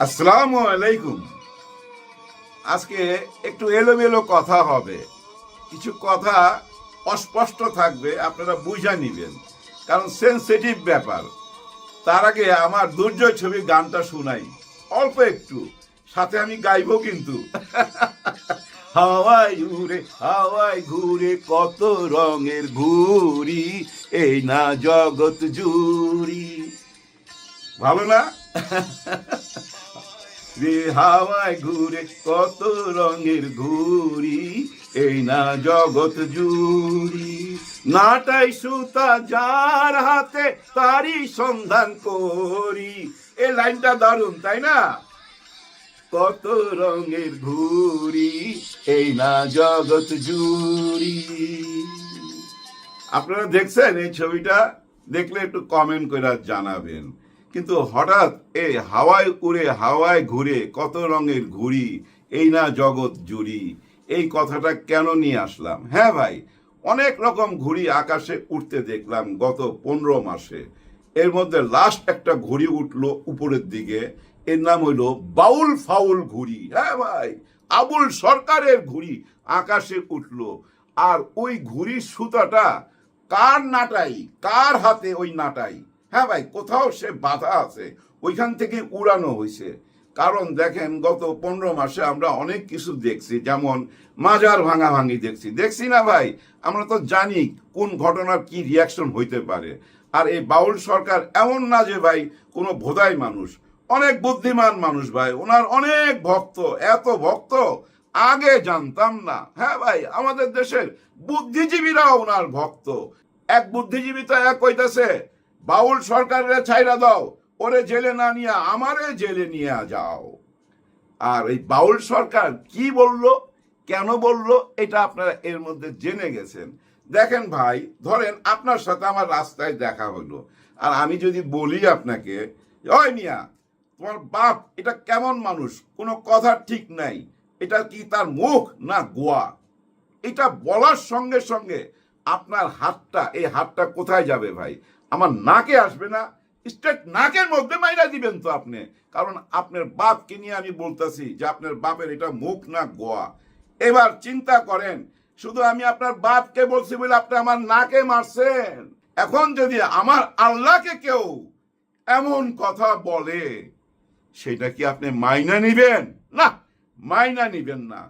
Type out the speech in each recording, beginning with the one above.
আসসালামু আলাইকুম। আজকে একটু এলোমেলো কথা হবে। কিছু কথা অস্পষ্ট থাকবে, আপনারা বুঝা নিবেন। কারণ সেন্সিটিভ ব্যাপার। তার আগে আমার দুর্জয় ছবি গানটা শোনাই। অল্প একটু। সাথে আমি গাইবো কিন্তু। হাওয়ায় উড়ে, হাওয়ায় ঘুরে কত রঙের ঘুরি এই না জগৎ জুড়ি। ভালো না? রে হাওয়ায় ঘুরে কত রঙের ঘুরি এই না জগৎ জুড়ি। নাটাই সুতা যার হাতে তারই সন্ধান করি। এই লাইনটা দারুণ, তাই না? কত রঙের ঘুরি এই না জগৎ জুড়ি। আপনারা দেখছেন এই ছবিটা? দেখলে একটু কমেন্ট করে জানাবেন। কিন্তু হঠাৎ এই হাওয়ায় উড়ে, হাওয়ায় ঘুরে, কত রঙের ঘুড়ি, এই না জগৎ জুড়ি। এই কথাটা কেন নিয়ে আসলাম? হ্যাঁ ভাই, অনেক রকম ঘুড়ি আকাশে উঠতে দেখলাম গত পনেরো মাসে। এর মধ্যে লাস্ট একটা ঘুড়ি উঠল উপরের দিকে। এর নাম হইল বাউল ফাউল ঘুড়ি। হ্যাঁ ভাই, আবুল সরকারের ঘুড়ি আকাশে উঠল। আর ওই ঘুড়ির সুতাটা কার নাটাই, কার হাতে ওই নাটাই? হ্যাঁ ভাই, কোথাও সে বাধা আছে। ওইখান থেকে উড়ানো হয়েছে। কারণ দেখেন, গত পনেরো মাসে আমরা অনেক কিছু দেখছি। যেমন মাজার ভাঙা ভাঙি দেখছি। দেখছি না ভাই, আমরা তো জানি কোন ঘটনার কি রিয়াকশন হইতে পারে। আর এই বাউল সরকার এমন না যে ভাই, কোনো ভোদাই মানুষ। অনেক বুদ্ধিমান মানুষ ভাই, ওনার অনেক ভক্ত। এত ভক্ত, আগে জানতাম না। হ্যাঁ ভাই, আমাদের দেশের বুদ্ধিজীবীরাও ওনার ভক্ত। এক বুদ্ধিজীবী তো এক কইতাছে বাউল সরকারের ছাইরা দাও, ওরে জেলে না নিয়ে আমারে জেলে নিয়ে যাও। আর এই বাউল সরকার কি বলল, কেন বলল, এটা আপনারা এর মধ্যে জেনে গেছেন। দেখেন ভাই, ধরেন আপনার সাথে আমার রাস্তায় দেখা হলো, আর আমি যদি বলি আপনাকে, ওই মিয়া, তোমার বাপ এটা কেমন মানুষ? কোনো কথা ঠিক নাই। এটা কি তার মুখ না গোয়া? এটা বলার সঙ্গে সঙ্গে আপনার হাতটা, এই হাতটা কোথায় যাবে ভাই? আমার নাকে আসবে না স্ট্রেট নাকের মধ্যে মাইরা দিবেন তো আপনি। কারণ আপনার বাপকে নিয়ে আমি বলতেছি যে আপনার বাপের এটা মুখ না গোয়া। এবার চিন্তা করেন, শুধু আমি আপনার বাপকে বলছি বলে আপনি আমার নাকে মারছেন? এখন যদি আমার আল্লাহকে কেউ এমন কথা বলে, সেটা কি আপনি মাইনা নিবেন? না, মাইনা নিবেন না।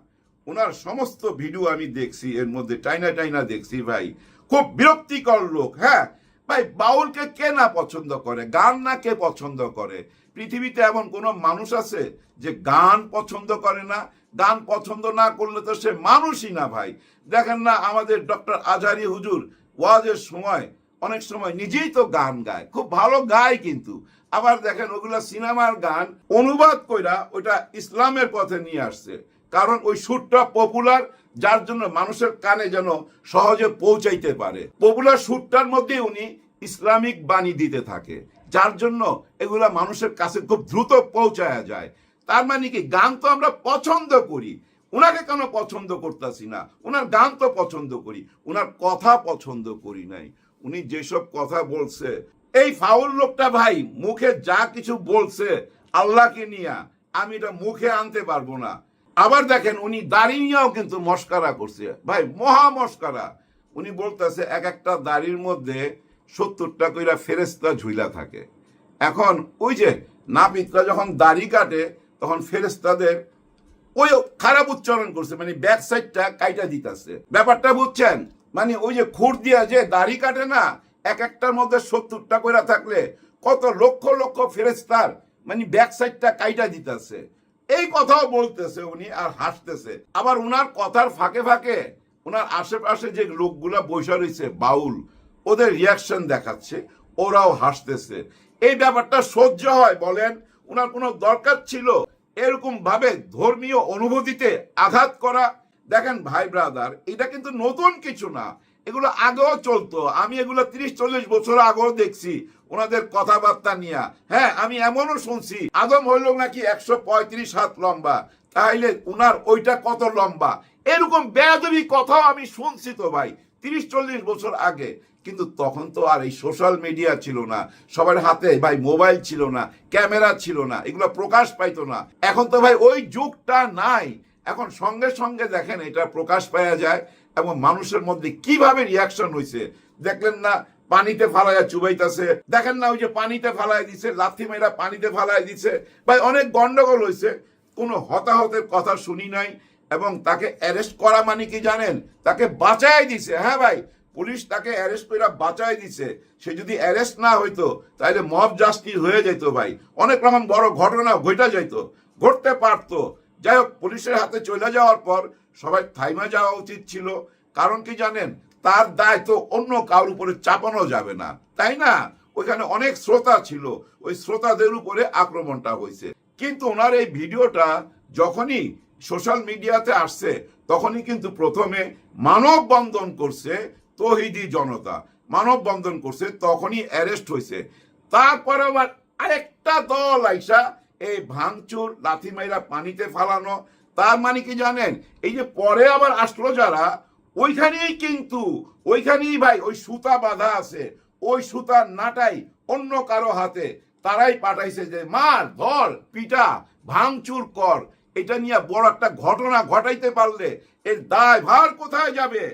ওনার সমস্ত ভিডিও আমি দেখছি, এর মধ্যে টাইনা টাইনা দেখছি ভাই। খুব বিরক্তিকর লোক হ্যাঁ? ভাই, বাউলকে কে না পছন্দ করে, গান না কে পছন্দ করে? পৃথিবীতে এমন কোন মানুষ আছে যে গান পছন্দ করে না? গান পছন্দ না করলে তো সে মানুষই না ভাই। দেখেন না, আমাদের ডক্টর আজহারি হুজুর ওয়াজের সময় অনেক সময় নিজেই তো গান গায়, খুব ভালো গায় কিন্তু। আবার দেখেন ওগুলা সিনেমার গান, অনুবাদ কইরা ওইটা ইসলামের পথে নিয়ে আসছে। কারণ ওই সুরটা পপুলার যার জন্য মানুষের কানে যেন সহজে পৌঁছাইতে পারে। পপুলার সুরটার মধ্যে উনি ইসলামিক বাণী দিতে থাকে, যার জন্য এগুলা মানুষের কাছে খুব দ্রুত পৌঁছায়া যায়। তার মানে কি, গান তো আমরা পছন্দ করি। উনাকে কেন পছন্দ করতেছি না? উনার গান তো পছন্দ করি, উনার কথা পছন্দ করি নাই। উনি যেসব কথা বলছে, এই ফাউল লোকটা ভাই, মুখে যা কিছু বলছে, আল্লাহকে নিয়ে, আমি এটা মুখে আনতে পারব না। আবার দেখেন উনি দাড়ি নিয়েও কিন্তু মস্কারা করছে। ভাই, মহা মস্কারা। উনি বলতেছে, এক একটা দাড়ির মধ্যে সত্তরটা কইরা ফেরেস্তা ঝুইলা থাকে। এখন ওই যে নাপিতরা যখন দাড়ি কাটে, তখন ফেরেস্তাদের ওই খারাপ উচ্চারণ করছে মানে ব্যাক সাইডটা কাইটা দিতেছে। ব্যাপারটা বুঝছেন? মানে ওই যে খুর দিয়া যে দাড়ি কাটে না, এক একটার মধ্যে সত্তরটা কইরা থাকলে কত লক্ষ লক্ষ ফেরেস্তার মানে ব্যাক সাইডটা কাইটা দিতেছে। এই কথাও বলতেছে উনি আর হাসতেছে। আবার উনার কথার ফাঁকে ফাঁকে ওনার আশেপাশে যে লোকগুলা বসে রয়েছে, বাউল, ওদের রিয়াকশন দেখাচ্ছে, ওরাও হাসতেছে। এই ব্যাপারটা সহ্য হয়, বলেন ওনার কোনো দরকার ছিল? এরকম ভাবে ধর্মীয় অনুভূতিতে আঘাত করা। দেখেন ভাই ব্রাদার এটা কিন্তু নতুন কিছু না। এগুলো আগেও চলতো। আমি এগুলো তিরিশ, চল্লিশ বছর আগেও দেখছি ওনাদের কথাবার্তা নিয়ে। হ্যাঁ আমি এমনও শুনছি, আদম হইল নাকি একশো পঁয়ত্রিশ হাত লম্বা, তাইলে উনার ওইটা কত লম্বা? এরকম বেয়াদবি কথাও আমি শুনছি তো ভাই, তিরিশ, চল্লিশ বছর আগে। কিন্তু তখন তো আর এই সোশ্যাল মিডিয়া ছিল না, সবার হাতে ভাই মোবাইল ছিল না, ক্যামেরা ছিল না, এগুলো প্রকাশ পাইতো না। এখন তো ভাই ওই যুগটা নাই। এখন সঙ্গে সঙ্গে দেখেন, এটা প্রকাশ পাওয়া যায়। এবং মানুষের মধ্যে কীভাবে রিয়াকশন হয়েছে দেখলেন না, পানিতে ফালাইয়া চুবাইতেছে। দেখেন না, ওই যে পানিতে ফালাই দিছে, লাথি মেয়েরা পানিতে ফালাই দিছে। ভাই, অনেক গন্ডগোল হয়েছে কোনো হতাহতের কথা শুনি নাই এবং তাকে অ্যারেস্ট করা মানে কি জানেন? তাকে বাঁচাই দিছে। হ্যাঁ ভাই, পুলিশ তাকে অ্যারেস্ট করে বাঁচাই দিছে। সে যদি অ্যারেস্ট না হইতো তাহলে মব জাস্টিস হয়ে যেত ভাই। অনেক রকম বড় ঘটনা ঘটা যেত ঘটতে পারতো। যাই হোক পুলিশের হাতে চলে যাওয়ার পর সবাই থাইমা যাওয়া উচিত ছিল। কারণ কি জানেন? তার দায় তো অন্য কারোর উপরে চাপানো যাবে না। তাই না? ওইখানে অনেক শ্রোতা ছিল। ওই শ্রোতাদের উপরে আক্রমণটা হয়েছে। কিন্তু ওনার এই ভিডিওটা যখনই সোশ্যাল মিডিয়াতে আসছে, তখনই কিন্তু প্রথমে মানববন্ধন করছে তহিদি জনতা। মানববন্ধন করছে, তখনই অ্যারেস্ট হয়েছে। তারপরে আবার আরেকটা দল আইসা এই ভাঙচুর লাথি মাইরা পানিতে ফালানো, তার মানে কি জানেন? এই যে পরে আবার আসলো যারা, ওইখানেই কিন্তু, ওইখানেই ভাই, ওই সুতা বাঁধা আছে, ওই সুতার নাটাই অন্য কারও হাতে। তারাই পাঠাইছে যে, মার, ধর, পিটা, ভাঙচুর কর। এটা নিয়ে বড় একটা ঘটনা ঘটাইতে পারলে এর দায় ভার কোথায় যাবে?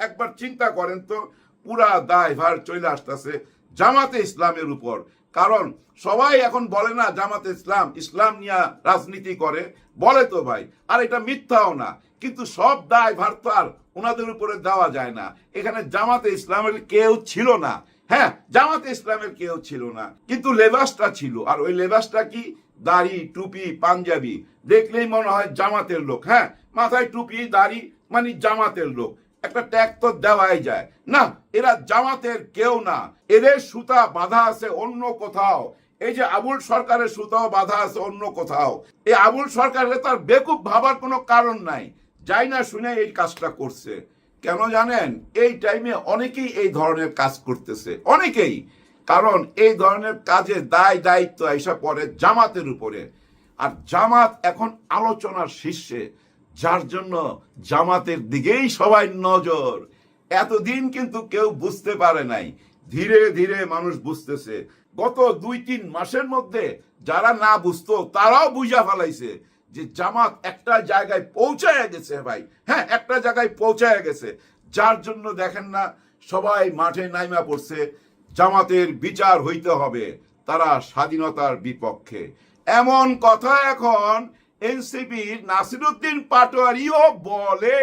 একবার চিন্তা করেন তো, পুরা দায় ভার চলে আসতেছে জামাতে ইসলামের উপর। কারণ সবাই এখন বলে না জামাতে ইসলাম ইসলাম নিয়ে রাজনীতি করে। বলে তো ভাই, আর এটা মিথ্যাও না। কিন্তু সব দায় ভার তো আর ওনাদের উপরে দেওয়া যায় না। এখানে জামাতে ইসলামের কেউ ছিল না। হ্যাঁ জামাতে ইসলামের কেউ ছিল না। কিন্তু লেবাসটা ছিল। আর ওই লেবাসটা কি? দাড়ি, টুপি, পাঞ্জাবি। দেখলেই মনে হয় জামাতের লোক। হ্যাঁ মাথায় টুপি, দাড়ি মানে জামাতের লোক। একটা ট্যাগ তো দেওয়াই যায়। না, এরা জামাতের কেউ না। এদের সুতা বাঁধা আছে অন্য কোথাও। এই যে আবুল সরকারের সুতাও বাঁধা আছে অন্য কোথাও। এই আবুল সরকারের তার বেকুব ভাবার কোনো কারণ নাই। যাই না শুনে এই কাজটা করছে। কেন জানেন? এই টাইমে অনেকেই এই ধরনের কাজ করতেছে। অনেকেই। কারণ এই ধরনের কাজে দায়, দায়িত্ব এসে পড়ে জামাতের উপরে। আর জামাত এখন আলোচনার শীর্ষে। যার জন্য জামাতের দিকেই সবাই নজর। এতদিন কিন্তু কেউ বুঝতে পারে নাই। ধীরে ধীরে মানুষ বুঝতেছে। গত দুই, তিন মাসের মধ্যে যারা না বুঝতো, তারাও বুঝা ফেলাইছে যে জামাত একটা জায়গায় পৌঁছায় গেছে ভাই। হ্যাঁ একটা জায়গায় পৌঁছায় গেছে। যার জন্য দেখেন না, সবাই মাঠে নাইমা পড়ছে। জামাতের বিচার হইতে হবে, তারা স্বাধীনতার বিপক্ষে। এমন কথা এখন এনসিপির নাসিরুদ্দিন পাটোয়ারিও বলে।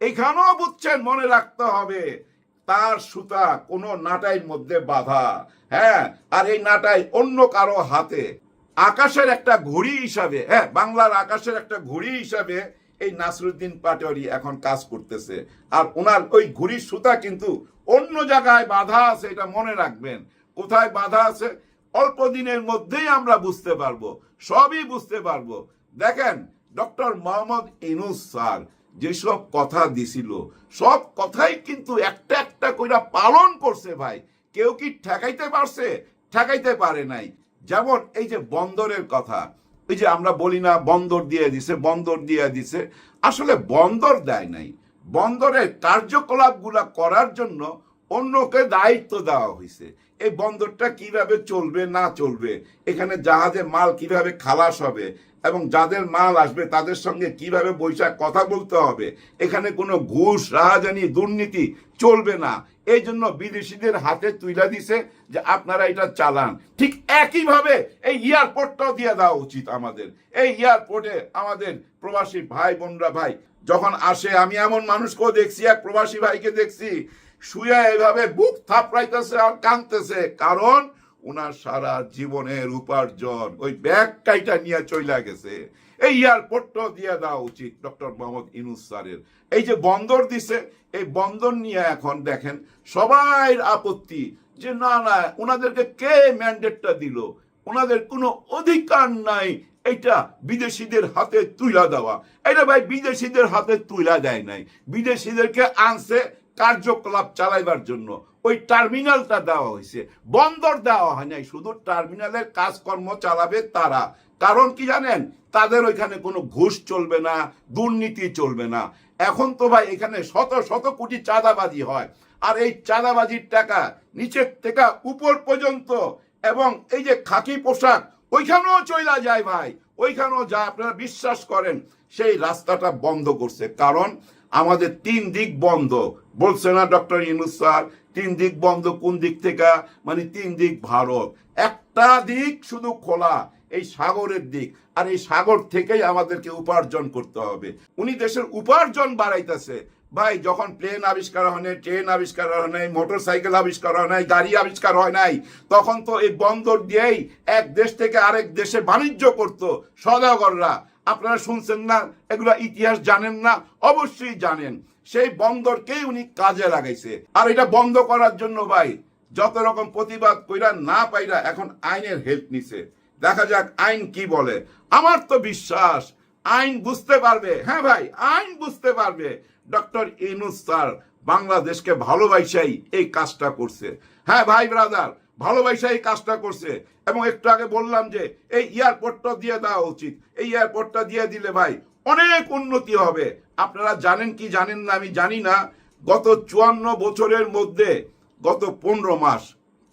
এখানেও বুঝছেন, মনে রাখতে হবে, তার সুতা কোনো নাটাইর মধ্যে বাঁধা। হ্যাঁ আর এই নাটাই অন্য কারও হাতে। আকাশের একটা ঘড়ি হিসাবে হ্যাঁ বাংলার আকাশের একটা ঘড়ি হিসাবে এই নাসরুদ্দিন পাটোয়ারি এখন কাজ করতেছে। আর ওনার ওই ঘুড়ির সুতা কিন্তু অন্য জায়গায় বাধা আছে, এটা মনে রাখবেন। কোথায় বাধা আছে? অল্প দিনের মধ্যেই আমরা বুঝতে পারব, সবই বুঝতে পারব। দেখেন, ডক্টর মোহাম্মদ ইনুস স্যার যেসব কথা দিছিল, সব কথাই কিন্তু একটা একটা কইরা পালন করছে ভাই। কেউ কি ঠেকাইতে পারছে? ঠেকাইতে পারে নাই। যেমন এই যে বন্দরের কথা, এই যে আমরা বলি না বন্দর দিয়ে দিছে, বন্দর দিয়ে দিছে, আসলে বন্দর দেয় নাই। বন্দরের কার্যকলাপগুলা করার জন্য অন্যকে দায়িত্ব দেওয়া হয়েছে এই বন্দরটা কীভাবে চলবে, না চলবে, এখানে জাহাজে মাল কীভাবে খালাস হবে এবং যাদের মাল আসবে তাদের সঙ্গে কীভাবে বৈশাখ কথা বলতে হবে? এখানে কোনো ঘুষ, রাহাজানি, দুর্নীতি চলবে না। এই জন্য বিদেশিদের হাতে তুইলা দিছে যে আপনারা এটা চালান। ঠিক একইভাবে এই এয়ারপোর্টটাও দিয়ে দেওয়া উচিত আমাদের। এই এয়ারপোর্টে আমাদের প্রবাসী ভাই, বোনরা, ভাই, যখন আসে, আমি এমন মানুষকেও দেখছি, এক প্রবাসী ভাইকে দেখছি, শুয়ে এভাবে বুক থাপড়াইতেছে আর কাঁদতেছে। কারণ ওনার সারা জীবনের উপার্জন। ওই ব্যাগ কাইটা নিয়ে চইলা গেছে। এই এয়ারপোর্টটাও দিয়ে দেওয়া উচিত, ডক্টর মোহাম্মদ ইনুস স্যারের। এই যে বন্দর দিছে, এই বন্দর নিয়ে এখন দেখেন সবাই আপত্তি যে না না ওনাদেরকে কে ম্যান্ডেটটা দিল? ওনাদের কোনো অধিকার নাই এটা বিদেশিদের হাতে তুইলা দেওয়া। এটা ভাই, বিদেশিদের হাতে তুলা দেয় নাই। বিদেশিদেরকে আনছে কার্যকলাপ চালাইবার জন্য। ওই টার্মিনালটা দেওয়া হয়েছে। বন্দর দেওয়া হয় নাই, শুধু টার্মিনালের কাজকর্ম চালাবে তারা। কারণ কি জানেন? তাদের ওইখানে কোনো ঘুষ চলবে না, দুর্নীতি চলবে না। এখন তো ভাই এখানে শত শত কোটি চাঁদাবাজি হয়। আর এই চাঁদাবাজির টাকা নিচের থেকে উপর পর্যন্ত এবং এই যে খাকি পোশাক, ওইখানেও চইলা যায় ভাই। ওইখানেও যা আপনারা বিশ্বাস করেন, সেই রাস্তাটা বন্ধ করছে। কারণ আমাদের তিন দিক বন্ধ। বলছে না ডক্টর ইনুস স্যার তিন দিক বন্ধ, কোন দিক থেকে? মানে তিন দিক ভারত। একটা দিক শুধু খোলা, এই সাগরের দিক। আর এই সাগর থেকেই আমাদেরকে উপার্জন করতে হবে। উনি দেশের উপার্জন বাড়াইতেছে। ভাই, যখন প্লেন আবিষ্কার হয় নাই ট্রেন আবিষ্কার হয় নাই মোটর সাইকেল আবিষ্কার হয় নাই, গাড়ি আবিষ্কার হয় নাই, তখন তো এই বন্দর দিয়েই এক দেশ থেকে আরেক দেশে বাণিজ্য করত সদাগররা। আপনারা শুনছেন না? এগুলা ইতিহাস জানেন না? অবশ্যই জানেন। সেই বন্দরকেই উনি কাজে লাগাইছে। আর এটা বন্ধ করার জন্য ভাই, যত রকম প্রতিবাদ কইরা না পাইরা এখন আইনের হেল্প নিছে। দেখা যাক আইন কি বলে। আমার তো বিশ্বাস, আইন বুঝতে পারবে। হ্যাঁ ভাই, আইন বুঝতে পারবে। ডক্টর ইনুস স্যার বাংলাদেশকে ভালোবাসাই এই কাজটা করছে। হ্যাঁ ভাই ব্রাদার ভালোবাসা এই কাজটা করছে। এবং একটু আগে বললাম যে, এই এয়ারপোর্টটা দিয়ে দেওয়া উচিত। এই এয়ারপোর্টটা দিয়ে দিলে ভাই অনেক উন্নতি হবে। আপনারা জানেন কি জানেন না, আমি জানি না। গত চুয়ান্ন বছরের মধ্যে গত পনেরো মাস,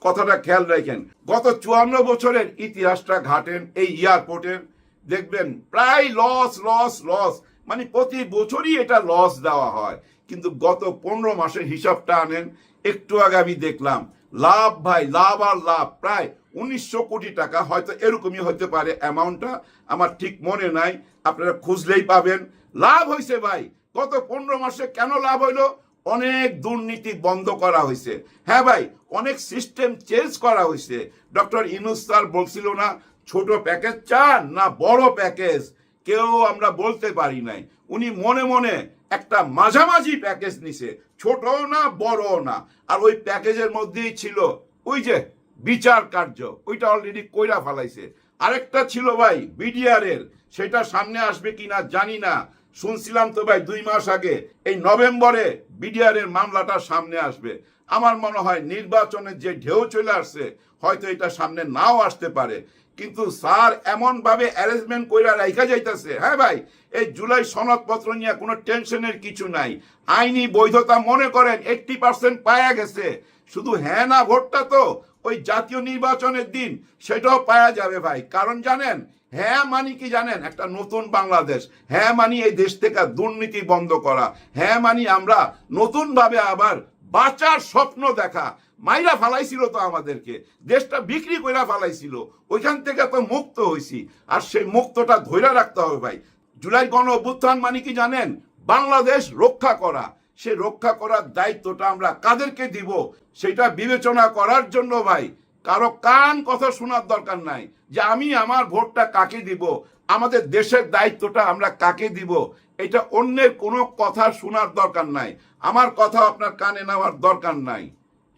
কথাটা খেয়াল রাখেন, গত চুয়ান্ন বছরের ইতিহাসটা ঘাটেন এই এয়ারপোর্টের দেখবেন, প্রায় লস লস লস মানে প্রতি বছরই এটা লস দেওয়া হয়। কিন্তু গত পনেরো মাসের হিসাবটা আনেন, একটু আগে আমি দেখলাম, লাভ ভাই, লাভ আর লাভ, প্রায় উনিশশো কোটি টাকা, হয়তো এরকমই হতে পারে অ্যামাউন্টটা আমার ঠিক মনে নাই, আপনারা খুঁজলেই পাবেন। লাভ হয়েছে ভাই। গত পনেরো মাসে কেন লাভ হইল? অনেক দুর্নীতি বন্ধ করা হয়েছে হ্যাঁ ভাই, অনেক সিস্টেম চেঞ্জ করা হয়েছে ডক্টর ইনুস স্যার বলছিল না, ছোট প্যাকেজ চান না বড় প্যাকেজ কেউ আমরা বলতে পারি নাই। উনি মনে মনে একটা মাঝামাঝি প্যাকেজ নিছে, ছোটও না, বড়ও না। আর ওই প্যাকেজের মধ্যেই ছিল ওই যে বিচার কার্য, ওইটা অলরেডি কইরা ফেলাইছে। আরেকটা ছিল ভাই বিডিআর এর সেটা সামনে আসবে কিনা জানি না। শুনছিলাম তো ভাই দুই মাস আগে, এই নভেম্বরে বিডিআর এর মামলাটা সামনে আসবে। আমার মনে হয় নির্বাচনের যে ঢেউ চলে আসছে, হয়তো এটা সামনে নাও আসতে পারে। কিন্তু স্যার এমন ভাবে অ্যারেঞ্জমেন্ট কইরা রাইখা যাইতেছে হ্যাঁ ভাই? এই জুলাই সনদপত্র নিয়ে কোনো টেনশনের কিছু নাই। আইনি বৈধতা মনে করেন এইটটি পার্সেন্ট পায়া গেছে। শুধু হ্যাঁ না, ভোটটা তো ওই জাতীয় নির্বাচনের দিন, সেটাও পাওয়া যাবে ভাই। কারণ জানেন হ্যাঁ মানি কি জানেন? একটা নতুন বাংলাদেশ। হ্যাঁ মানি এই দেশ থেকে দুর্নীতি বন্ধ করা। হ্যাঁ মানি আমরা নতুন ভাবে আবার বাঁচার স্বপ্ন দেখা। মাইরা ফালাইছিল তো আমাদেরকে। দেশটা বিক্রি কইরা ফালাইছিল। ওইখান থেকে তো মুক্ত হয়েছি আর সেই মুক্তটা ধৈর্য রাখতে হবে ভাই। জুলাই গণ অভ্যুত্থান মানে কি জানেন? বাংলাদেশ রক্ষা করা। সে রক্ষা করার দায়িত্বটা আমরা কাদেরকে দিব? সেটা বিবেচনা করার জন্য ভাই। কারও কান কথা শোনার দরকার নাই যে আমি আমার ভোটটা কাকে দিব? আমাদের দেশের দায়িত্বটা আমরা কাকে দিব? এটা অন্যের কোনো কথা শোনার দরকার নাই। আমার কথা আপনার কানে নেওয়ার দরকার নাই।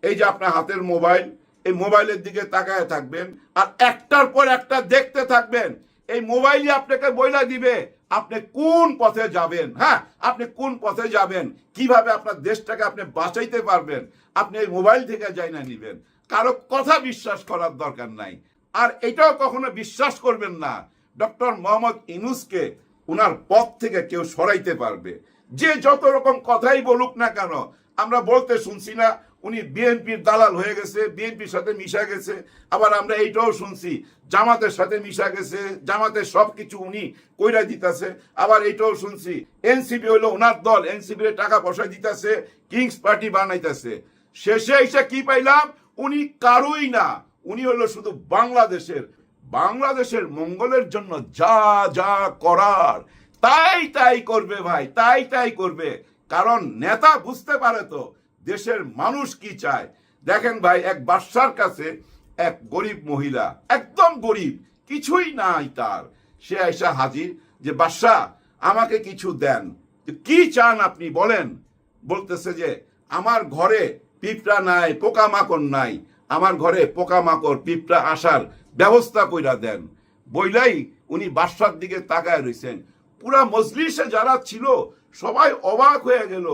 এই যে আপনার হাতের মোবাইল, এই মোবাইলের দিকে তাকায় থাকবেন আর একটার পর একটা দেখতে থাকবেন। এই মোবাইলই আপনাকে বইলা দিবে আপনি কোন পথে যাবেন হ্যাঁ? আপনি কোন পথে যাবেন? কীভাবে আপনার দেশটাকে আপনি বাঁচাইতে পারবেন? আপনি এই মোবাইল থেকে যাই না নিবেন। কারও কথা বিশ্বাস করার দরকার নাই। আর এটাও কখনো বিশ্বাস করবেন না, ডক্টর মোহাম্মদ ইনুসকে ওনার পথ থেকে কেউ সরাইতে পারবে। যে যত রকম কথাই বলুক না কেন, আমরা বলতে শুনছি না, উনি বিএনপির দালাল হয়ে গেছে, বিএনপির সাথে মিশা গেছে, আবার আমরা এইটাও শুনছি, জামাতের সাথে মিশা গেছে, জামাতের সব কিছু উনি কইরা দিতেছে, আবার এইটাও শুনছি, এনসিপি হইল ওনার দল এনসিপি টাকা পয়সা দিতেছে, কিংস পার্টি বানাইতেছে। শেষে এসে কি পাইলাম? উনি কারোই না, উনি হলো শুধু বাংলাদেশের বাংলাদেশের মঙ্গলের জন্য যা যা করার, তাই তাই করবে ভাই, তাই তাই করবে। কারণ নেতা বুঝতে পারে তো দেশের মানুষ কি চায়। দেখেন ভাই, এক বাদশার কাছে এক গরিব মহিলা, একদম গরিব, কিছুই নাই তার। সে এসে হাজির যে বাদশাহ আমাকে কিছু দেন। কি চান আপনি বলেন? বলতেছে যে, আমার ঘরে পিঁপড়া নাই, পোকামাকড় নাই। আমার ঘরে পোকামাকড়, পিঁপড়া আসার ব্যবস্থা কইরা দেন। বইলাই উনি বাদশার দিকে তাকায় রইছেন। পুরা মজলিসে যারা ছিল, সবাই অবাক হয়ে গেল।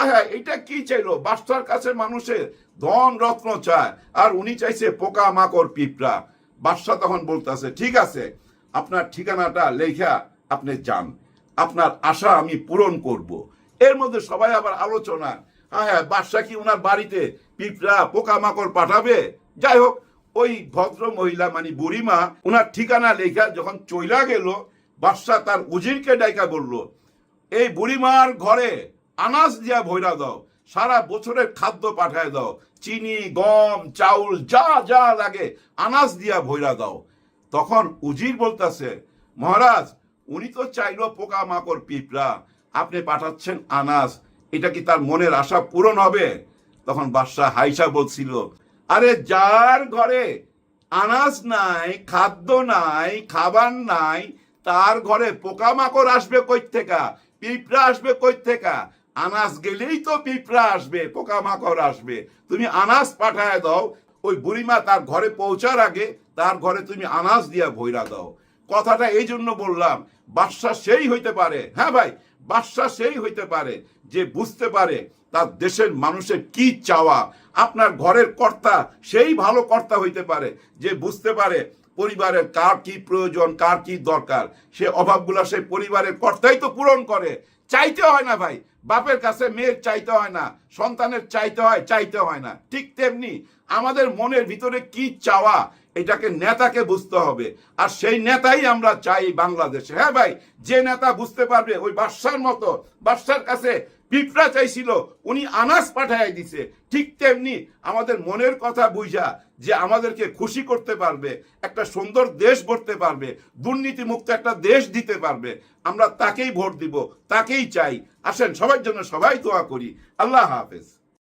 আহা, এটা কি চাইলো? বাদশার কাছে মানুষের ধন রত্ন চায়, আর উনি চাইছে পোকা মাকড় পিঁপড়া। বাদশাহ তখন বলতেছে, ঠিক আছে, আপনার ঠিকানাটা লেখা আপনি যান। আপনার আশা আমি পূরণ করব। এর মধ্যে সবাই আবার আলোচনা হ্যাঁ হ্যাঁ বাদশাহ কি ওনার বাড়িতে পিঁপড়া, পোকামাকড় পাঠাবে? যাই হোক, ওই ভদ্র মহিলা মানে বুড়িমা ওনার ঠিকানা লেখা যখন চইলা গেল, বাদশাহ তার উজিরকে ডাইকা বলল, এই বুড়িমার ঘরে আনাজ দিয়া ভৈরা দাও, সারা বছরের খাদ্য পাঠায় দাও, চিনি, গম, চাউল, যা যা লাগে আনাজ দিয়া ভৈরা দাও। তখন উজির বলতাছে, মহারাজ, উনি তো চাইলো পোকা মাকড় পিঁপড়া, আপনি পাঠাচ্ছেন আনাজ এটা কি তার মনের আশা পূরণ হবে? তখন বাদশাহ হাইসা বলছিল, আরে যার ঘরে আনাজ নাই, খাদ্য নাই, খাবার নাই, তার ঘরে পোকামাকড় আসবে কই থেকে পিঁপড়া আসবে কই থেকে আনাজ গেলেই তো পিঁপড়া আসবে, পোকামাকড় আসবে। তুমি আনাজ পাঠায় দাও, ওই বুড়িমা তার ঘরে পৌঁছার আগে তার ঘরে তুমি আনাজ দিয়া ভৈরা দাও। কথাটা এই জন্য বললাম, বাদশাহ সেই হইতে পারে। হ্যাঁ ভাই বাদশাহ সেই হইতে পারে যে বুঝতে পারে তার দেশের মানুষের কি চাওয়া। আপনার ঘরের কর্তা সেই ভালো কর্তা হইতে পারে যে বুঝতে পারে পরিবারের কার কি প্রয়োজন, কার কি দরকার। সে অভাবগুলো সেই পরিবারের কর্তাই তো পূরণ করে। চাইতে হয় না ভাই, বাপের কাছে মেয়ের চাইতে হয় না, সন্তানের চাইতে হয় চাইতে হয় না। ঠিক তেমনি আমাদের মনের ভিতরে কি চাওয়া এটাকে নেতাকে বুঝতে হবে। আর সেই নেতাই আমরা চাই বাংলাদেশে। হ্যাঁ ভাই, যে নেতা বুঝতে পারবে, ওই বাদশার মতো, বাদশার কাছে পিঁপড়া চাইছিল, উনি আনাজ পাঠাই দিছে। ঠিক তেমনি আমাদের মনের কথা বুঝা যে আমাদেরকে খুশি করতে পারবে, একটা সুন্দর দেশ গড়তে পারবে দুর্নীতি মুক্ত একটা দেশ দিতে পারবে। আমরা তাকেই ভোট দিব, তাকেই চাই। আসেন, সবার জন্য সবাই দোয়া করি। আল্লাহ হাফেজ।